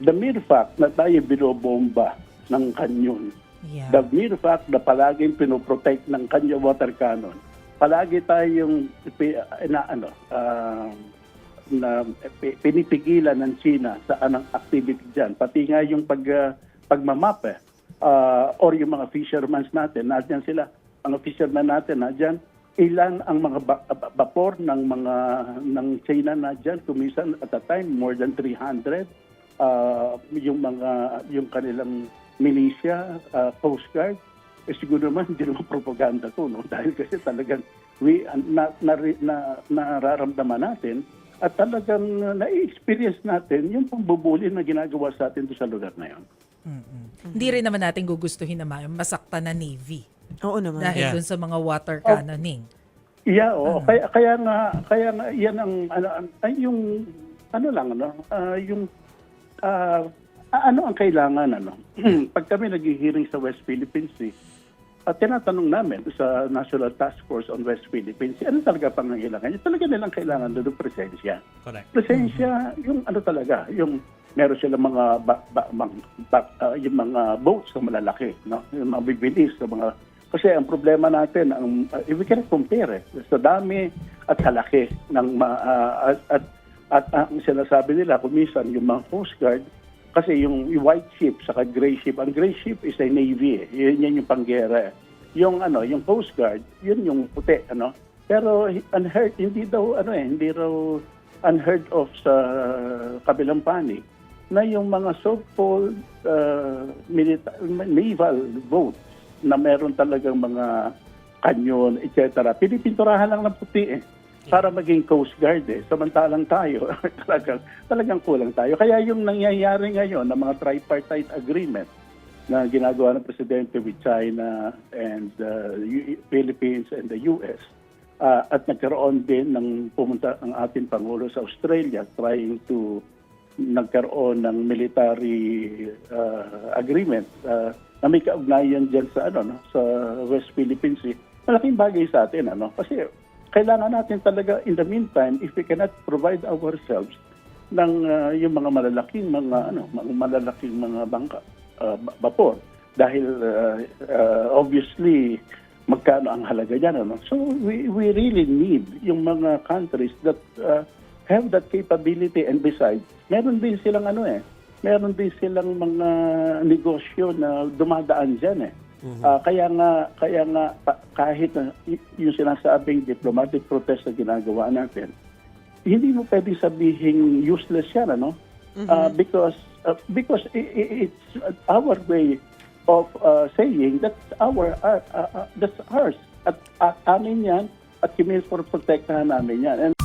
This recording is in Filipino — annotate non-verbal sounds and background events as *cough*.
the mere fact na tayo binobomba ng kanyon, Yeah. the mere fact na palaging pinoprotect ng kanyo water cannon, palagi tayong na ano, ah, na pi- pinipigilan ng China sa anong activity diyan. Pati nga yung pag ah, pagmamap eh, ah, or yung mga fishermen natin, nandiyan sila, mga fishermen natin nandiyan, ilan ang mga vapor ng mga ng China na diyan kumisan at a time more than 300 Ah, yung mga yung kanilang militia, uh, Coast Guard, eh, siguro naman hindi naman propaganda to, no? *laughs* Dahil kasi talagang we, na, na, na, nararamdaman natin at talagang uh, na-experience natin yung pambubuli na ginagawa sa atin sa lugar na yun. Mm-mm. Hindi rin naman natin gugustuhin na ma- masaktan na Navy Oo naman. dahil Yeah. dun sa mga water cannoning. Yeah, oo. Kaya kaya nga kaya nga yan ang ano ang- ay yung ano lang ano, ah, yung ah, ano ang kailangan ano. *clears throat* Pag kami naghi-hearing sa West Philippine Sea, at tinatanong namin sa National Task Force on West Philippine Sea, ano talaga pangangailangan? Yung talaga nilang kailangan doon presensya. Correct. Presensya, yung ano talaga, yung meron silang mga ba, ba, mang- ba- ah, yung mga boats na malalaki, no? Yung mga bibilis, yung mga kasi ang problema natin, ang uh, we can compare eh, sa dami at sa laki ng ah, at, at at ang sinasabi nila kumisan yung mga Coast Guard kasi yung white ship saka gray ship, ang gray ship is a navy eh. Yun, yan yung panggera. eh. Yung ano, yung Coast Guard, yun yung puti ano. Pero unheard hindi daw ano eh, hindi raw unheard of sa kabilang panig na yung mga so-called uh, milita- naval boats na meron talagang mga kanyon, etc. Pinipinturahan lang ng puti eh para maging Coast Guard eh. Samantalang tayo, *laughs* talagang, talagang kulang tayo. Kaya yung nangyayari ngayon ng mga tripartite agreement na ginagawa ng Presidente with China and uh, Philippines and the US, ah, at nagkaroon din ng pumunta ang ating Pangulo sa Australia trying to nagkaroon ng military uh, agreement uh, na may kaugnayan dyan sa ano no sa West Philippine Sea malaking bagay sa atin ano kasi kailangan natin talaga in the meantime if we cannot provide ourselves ng uh, yung mga malalaking mga ano mga malalaking mga bangka uh, ba- vapor dahil uh, uh, obviously magkano ang halaga niyan ano? So we we really need yung mga countries that uh, have that capability and besides meron din silang ano eh meron din silang mga negosyo na dumadaan diyan eh Ah, kaya nga kaya nga kahit na yung sinasabing diplomatic protest na ginagawa natin hindi mo pwedeng sabihin useless yan ano? Ah, because uh, because i- i- it's our way of uh, saying that's our uh, uh, uh, that's ours. At, at amin yan at kami for protektahan namin yan. And